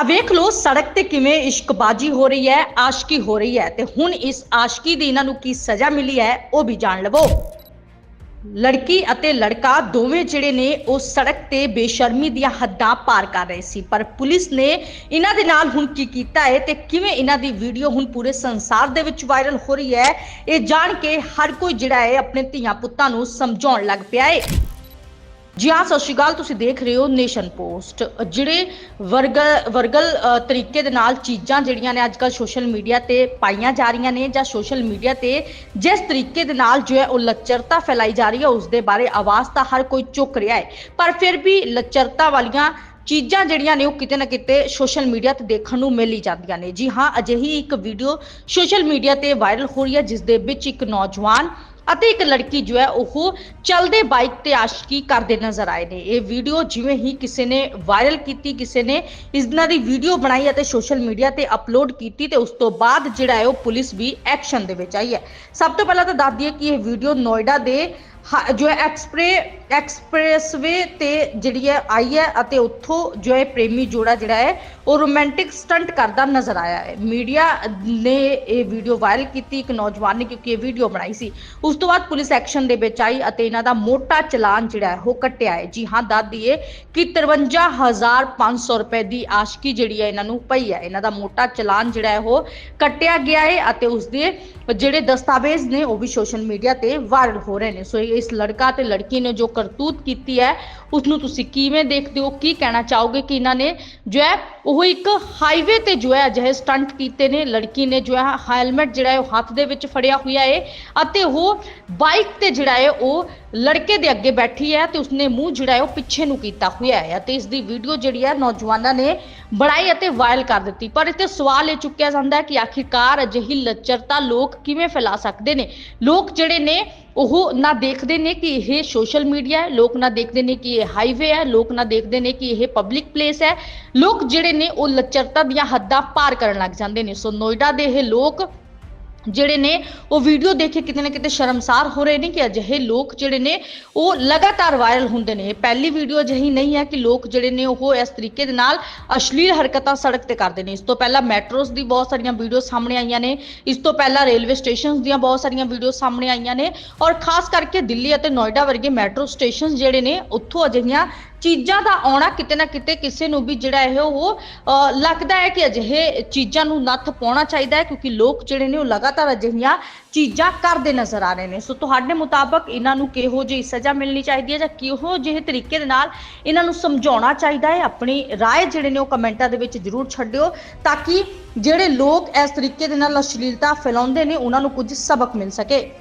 ਆ ਵੇਖ ਲਓ, ਸੜਕ ਤੇ ਕਿਵੇਂ ਇਸ਼ਕਬਾਜੀ ਹੋ ਰਹੀ ਹੈ, ਆਸ਼ਕੀ ਹੋ ਰਹੀ ਹੈ ਤੇ ਹੁਣ ਇਸ ਆਸ਼ਕੀ ਦੀ ਇਹਨਾਂ ਨੂੰ ਕੀ ਸਜ਼ਾ ਮਿਲੀ ਹੈ, ਉਹ ਵੀ ਜਾਣ ਲਵੋ। ਲੜਕੀ ਅਤੇ ਲੜਕਾ ਦੋਵੇਂ ਜਿਹੜੇ ਨੇ, ਉਹ ਸੜਕ ਤੇ ਬੇਸ਼ਰਮੀ ਦੀਆਂ ਹੱਦਾਂ ਪਾਰ ਕਰ ਰਹੇ ਸੀ, ਪਰ ਪੁਲਿਸ ਨੇ ਇਹਨਾਂ ਦੇ ਨਾਲ ਹੁਣ ਕੀ ਕੀਤਾ ਹੈ ਤੇ ਕਿਵੇਂ ਇਹਨਾਂ ਦੀ ਵੀਡੀਓ ਹੁਣ ਪੂਰੇ ਸੰਸਾਰ ਦੇ ਵਿੱਚ ਵਾਇਰਲ ਹੋ ਰਹੀ ਹੈ, ਇਹ ਜਾਣ ਕੇ ਹਰ ਕੋਈ ਜਿਹੜਾ ਹੈ, ਆਪਣੇ ਧੀਆਂ ਪੁੱਤਾਂ ਨੂੰ ਸਮਝਾਉਣ ਲੱਗ ਪਿਆ ਹੈ। ਜੀ ਹਾਂ, ਸਤਿ ਸ਼੍ਰੀ ਅਕਾਲ, ਤੁਸੀਂ ਦੇਖ ਰਹੇ ਹੋ ਨੇਸ਼ਨ ਪੋਸਟ। ਜਿਹੜੇ ਵਰਗਲ ਵਰਗਲ ਤਰੀਕੇ ਦੇ ਨਾਲ ਚੀਜ਼ਾਂ ਜਿਹੜੀਆਂ ਨੇ ਅੱਜਕੱਲ ਸੋਸ਼ਲ ਮੀਡੀਆ ਤੇ ਪਾਈਆਂ ਜਾ ਰਹੀਆਂ ਨੇ ਜਾਂ ਸੋਸ਼ਲ ਮੀਡੀਆ ਤੇ ਜਿਸ ਤਰੀਕੇ ਦੇ ਨਾਲ ਜੋ ਹੈ ਉਹ ਲੱਚਰਤਾ ਫੈਲਾਈ ਜਾ ਰਹੀ ਹੈ, ਉਸ ਦੇ ਬਾਰੇ ਆਵਾਜ਼ ਤਾਂ ਹਰ ਕੋਈ ਚੁੱਕ ਰਿਹਾ ਹੈ। ਪਰ ਫਿਰ ਵੀ ਲੱਚਰਤਾ ਵਾਲੀਆਂ ਚੀਜ਼ਾਂ ਜਿਹੜੀਆਂ ਨੇ ਉਹ ਕਿਤੇ ਨਾ ਕਿਤੇ ਸੋਸ਼ਲ ਮੀਡੀਆ ਤੇ ਦੇਖਣ ਨੂੰ ਮਿਲ ਹੀ ਜਾਂਦੀਆਂ ਨੇ। ਜੀ ਹਾਂ, ਅਜਿਹੀ ਇੱਕ ਵੀਡੀਓ ਸੋਸ਼ਲ ਮੀਡੀਆ ਤੇ ਵਾਇਰਲ ਹੋ ਰਹੀ ਹੈ, ਜਿਸ ਦੇ ਵਿੱਚ ਇੱਕ ਨੌਜਵਾਨ ਅਤੇ ਇੱਕ ਲੜਕੀ ਜੋ ਹੈ ਉਹ ਚਲਦੇ ਬਾਈਕ ਤੇ ਆਸ਼ਕੀ ਕਰਦੇ ਨਜ਼ਰ ਆਏ ਨੇ। ਇਹ ਵੀਡੀਓ ਜਿਵੇਂ ਹੀ ਕਿਸੇ ਨੇ ਵਾਇਰਲ ਕੀਤੀ, ਕਿਸੇ ਨੇ ਇਸ ਦਿਨਾਂ ਦੀ ਵੀਡੀਓ ਬਣਾਈ ਅਤੇ ਸੋਸ਼ਲ ਮੀਡੀਆ ਤੇ ਅਪਲੋਡ ਕੀਤੀ ਤੇ ਉਸ ਤੋਂ ਬਾਅਦ ਜਿਹੜਾ ਹੈ ਉਹ ਪੁਲਿਸ ਵੀ ਐਕਸ਼ਨ ਦੇ ਵਿੱਚ ਆਈ ਹੈ। ਸਭ ਤੋਂ ਪਹਿਲਾਂ ਤਾਂ ਦੱਸ ਦਈਏ ਕਿ ਇਹ ਵੀਡੀਓ ਨੋਇਡਾ ਦੇ ਹ- ਜੋ ਹੈ ਐਕਸਪਰੇ ਐਕਸਪ੍ਰੈਸਵੇ ਤੇ ਜਿਹੜੀ ਹੈ ਆਈ ਹੈ ਅਤੇ ਉੱਥੋਂ ਜੋ ਹੈ ਪ੍ਰੇਮੀ ਜੋੜਾ ਜਿਹੜਾ ਹੈ, ਉਹ ਰੋਮਾਂਟਿਕ ਸਟੰਟ ਕਰਦਾ ਨਜ਼ਰ ਆਇਆ ਹੈ। ਮੀਡੀਆ ਨੇ ਇਹ ਵੀਡੀਓ ਵਾਇਰਲ ਕੀਤੀ ਇੱਕ ਨੌਜਵਾਨ ਨੇ ਕਿਉਂਕਿ ਇਹ ਵੀਡੀਓ ਬਣਾਈ ਸੀ। ਉਸ ਤੋਂ ਬਾਅਦ ਪੁਲਿਸ ਐਕਸ਼ਨ ਦੇ ਵਿੱਚ ਆਈ ਅਤੇ ਇਹਨਾਂ ਦਾ ਮੋਟਾ ਚਲਾਨ ਜਿਹੜਾ ਹੈ, ਉਹ ਕੱਟਿਆ ਹੈ। ਜੀ ਹਾਂ, ਦੱਸ ਦਈਏ ਕਿ 53500 ਰੁਪਏ ਦੀ ਆਸ਼ਕੀ ਜਿਹੜੀ ਹੈ ਇਹਨਾਂ ਨੂੰ ਪਈ ਹੈ। ਇਹਨਾਂ ਦਾ ਮੋਟਾ ਚਲਾਨ ਜਿਹੜਾ ਹੈ, ਉਹ ਕੱਟਿਆ ਗਿਆ ਹੈ ਅਤੇ ਉਸ ਦੇ ਜਿਹੜੇ ਦਸਤਾਵੇਜ਼ ਨੇ, ਉਹ ਵੀ ਸੋਸ਼ਲ ਮੀਡੀਆ ਤੇ ਵਾਇਰਲ ਹੋ ਰਹੇ ਨੇ। ਸੋ ਇਸ ਲੜਕਾ ਤੇ ਲੜਕੀ ਨੇ ਜੋ ਕਰਤੂਤ ਕੀਤੀ ਹੈ। ਉਸ ਨੂੰ ਤੁਸੀਂ ਕਿਵੇਂ ਦੇਖਦੇ ਹੋ? ਕੀ ਕਹਿਣਾ ਚਾਹੋਗੇ ਕਿ ਇਹਨਾਂ ਨੇ ਜੋ ਹੈ, ਉਹ ਇੱਕ ਹਾਈਵੇ ਤੇ ਜੋ ਹੈ, ਅਜਿਹੇ ਸਟੰਟ ਕੀਤੇ ਨੇ। ਲੜਕੀ ਨੇ ਜੋ ਹੈ ਹੈਲਮਟ ਜਿਹੜਾ ਹੈ, ਉਹ ਹੱਥ ਦੇ ਵਿੱਚ ਫੜਿਆ ਹੋਇਆ ਹੈ ਅਤੇ ਉਹ ਬਾਈਕ ਤੇ ਜਿਹੜਾ ਹੈ, ਉਹ ਲੜਕੇ ਦੇ ਅੱਗੇ ਬੈਠੀ ਹੈ ਤੇ ਉਸਨੇ ਮੂੰਹ ਜਿਹੜਾ ਹੈ ਉਹ ਪਿੱਛੇ ਨੂੰ ਕੀਤਾ ਹੋਇਆ ਹੈ ਅਤੇ ਇਸ ਦੀ ਵੀਡੀਓ ਜਿਹੜੀ ਹੈ ਨੌਜਵਾਨਾਂ ਨੇ ਬਣਾਈ ਅਤੇ ਵਾਇਰਲ ਕਰ ਦਿੱਤੀ। ਪਰ ਇੱਥੇ ਸਵਾਲ ਇਹ ਚੁੱਕਿਆ ਜਾਂਦਾ ਹੈ ਕਿ ਆਖਿਰਕਾਰ ਅਜਿਹੀ ਲੱਚਰਤਾ ਲੋਕ ਕਿਵੇਂ ਫੈਲਾ ਸਕਦੇ ਨੇ? ਲੋਕ ਜਿਹੜੇ ਨੇ, ਉਹ ਨਾ ਦੇਖਦੇ ਨੇ ਕਿ ਇਹ ਸੋਸ਼ਲ ਮੀਡੀਆ ਹੈ, ਲੋਕ ਨਾ ਦੇਖਦੇ ਨੇ ਕਿ ਇਹ ਹਾਈਵੇ ਹੈ, ਲੋਕ ਨਾ ਦੇਖਦੇ ਨੇ ਕਿ ਇਹ ਪਬਲਿਕ ਪਲੇਸ ਹੈ। ਲੋਕ ਜਿਹੜੇ ਨੇ, ਉਹ ਲੱਚਰਤਾ ਦੀਆਂ ਹੱਦਾਂ ਪਾਰ ਕਰਨ ਲੱਗ ਜਾਂਦੇ ਨੇ। ਸੋ ਨੋਇਡਾ ਦੇ ਇਹ ਲੋਕ ਜਿਹੜੇ ਨੇ ਉਹ ਵੀਡੀਓ ਦੇਖ ਕੇ ਕਿਤੇ ਨਾ ਕਿਤੇ ਸ਼ਰਮਸਾਰ ਹੋ ਰਹੇ ਨੇ ਕਿ ਅਜਿਹੇ ਲੋਕ ਜਿਹੜੇ ਨੇ ਉਹ ਲਗਾਤਾਰ ਵਾਇਰਲ ਹੁੰਦੇ ਨੇ। ਇਹ ਪਹਿਲੀ ਵੀਡੀਓ ਅਜਿਹੀ ਨਹੀਂ ਹੈ ਕਿ ਲੋਕ ਜਿਹੜੇ ਨੇ ਉਹ ਇਸ ਤਰੀਕੇ ਦੇ ਨਾਲ ਅਸ਼ਲੀਲ ਹਰਕਤਾਂ ਸੜਕ ਤੇ ਕਰਦੇ ਨੇ। ਇਸ ਤੋਂ ਪਹਿਲਾਂ ਮੈਟਰੋਸ ਦੀ ਬਹੁਤ ਸਾਰੀਆਂ ਵੀਡੀਓ ਸਾਹਮਣੇ ਆਈਆਂ ਨੇ। ਇਸ ਤੋਂ ਪਹਿਲਾਂ ਰੇਲਵੇ ਸਟੇਸ਼ਨਸ ਦੀਆਂ ਬਹੁਤ ਸਾਰੀਆਂ ਵੀਡੀਓ ਸਾਹਮਣੇ ਆਈਆਂ ਨੇ। ਔਰ ਖਾਸ ਕਰਕੇ ਦਿੱਲੀ ਅਤੇ ਨੋਇਡਾ ਵਰਗੇ ਮੈਟਰੋ ਸਟੇਸ਼ਨਸ ਜਿਹੜੇ ਨੇ, ਉੱਥੋਂ ਅਜਿਹੀਆਂ ਚੀਜ਼ਾਂ ਦਾ ਆਉਣਾ ਕਿਤੇ ਨਾ ਕਿਤੇ ਕਿਸੇ ਨੂੰ ਵੀ ਜਿਹੜਾ ਇਹ ਉਹ ਅ, ਲੱਗਦਾ ਹੈ ਕਿ ਅਜਿਹੇ ਚੀਜ਼ਾਂ ਨੂੰ ਨੱਥ ਪਾਉਣਾ ਚਾਹੀਦਾ ਹੈ ਕਿਉਂਕਿ ਲੋਕ ਜਿਹੜੇ ਨੇ ਉਹ ਲਗਾਤਾਰ ਅਜਿਹੀਆਂ ਚੀਜ਼ਾਂ ਕਰਦੇ ਨਜ਼ਰ ਆ ਰਹੇ ਨੇ ਸੋ ਤੁਹਾਡੇ ਮੁਤਾਬਕ ਇਹਨਾਂ ਨੂੰ ਕਿਹੋ ਜਿਹੀ ਸਜ਼ਾ ਮਿਲਣੀ ਚਾਹੀਦੀ ਹੈ ਜਾਂ ਕਿਹੋ ਜਿਹੇ ਤਰੀਕੇ ਦੇ ਨਾਲ ਇਹਨਾਂ ਨੂੰ ਸਮਝਾਉਣਾ ਚਾਹੀਦਾ ਹੈ ਆਪਣੀ رائے ਜਿਹੜੇ ਨੇ ਉਹ ਕਮੈਂਟਾਂ ਦੇ ਵਿੱਚ ਜਰੂਰ ਛੱਡਿਓ ਤਾਂ ਕਿ ਜਿਹੜੇ ਲੋਕ ਇਸ ਤਰੀਕੇ ਦੇ ਨਾਲ ਅਸ਼ਲੀਲਤਾ ਫੈਲਾਉਂਦੇ ਨੇ ਉਹਨਾਂ ਨੂੰ ਕੁਝ ਸਬਕ ਮਿਲ ਸਕੇ